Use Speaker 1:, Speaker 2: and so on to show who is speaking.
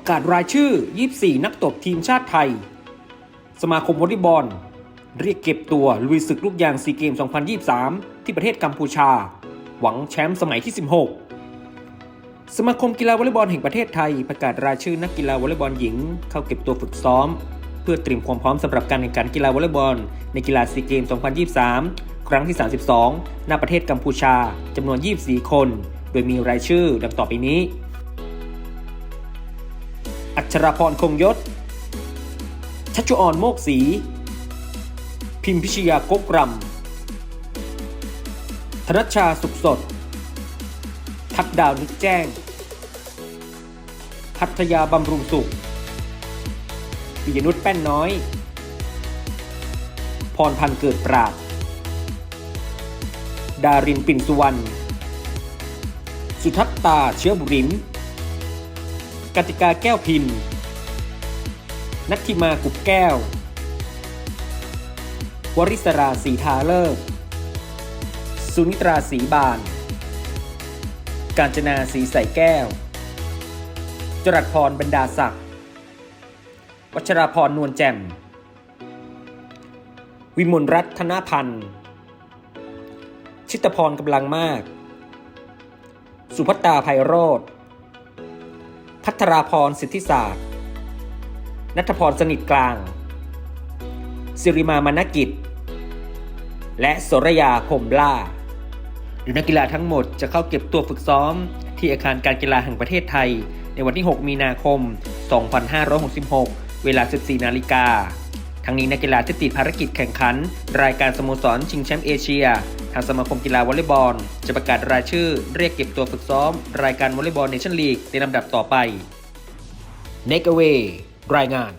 Speaker 1: ประกาศรายชื่อ 24 นักตบทีมชาติไทย สมาคมวอลเลย์บอล เรียกเก็บตัวลุยศึกลูกยางซีเกม 2023 ที่ประเทศกัมพูชา หวังแชมป์สมัยที่ 16 สมาคมกีฬาวอลเลย์บอลแห่งประเทศไทย ประกาศรายชื่อนักกีฬาวอลเลย์บอลหญิง เข้าเก็บตัวฝึกซ้อม เพื่อเตรียมความพร้อมสำหรับการแข่งขันกีฬาวอลเลย์บอล ในกีฬาซีเกม 2023 ครั้งที่ 32 ณ ประเทศกัมพูชาจำนวน 24 คน โดยมีรายชื่อดังต่อไปนี้ อัชราพรคงยศ ชัชวอนโมกศรี พิมพิชยากกรำธนชชาสุขสด ทักดาวนึกแจ้ง พัทยาบำรุงสุขปิยนุชแป้นน้อย พรพันธ์เกิดปราด ดารินปิ่นสุวรรณ สุทัศตาเชื้อบุริม กติกาแก้วพินนัทธิมากุบแก้ว วริศราสีทาเลิศสุนิตราสีบาน กาญจนาสีใสแก้ว จรัสพรบรรดาศักดิ์ วัชราพรนวลแจ่ม วิมลรัตน์ธนพันธ์ ชิตพรกำลังมาก สุภัตตาไพโรธ พัทราพรสิทธิศาสตร์ นัทพรสนิทกลาง สิริมามนกิจ และสรยาพรมล่าโดยนักกีฬาทั้งหมดจะเข้าเก็บตัวฝึกซ้อม ที่อาคารการกีฬาแห่งประเทศไทย ในวันที่ 6 มีนาคม 2566 เวลา 14 นาฬิกา ทั้งนี้นักกีฬาที่ติดภารกิจแข่งขัน รายการสโมสรชิงแชมป์เอเชียางสมาคมกีฬาวอลเลย์บอล จะประกาศรายชื่อ เรียกเก็บตัวฝึกซ้อม รายการวอลเลย์บอลเนชั่นลีกในลำดับต่อไป Neck Away รายงาน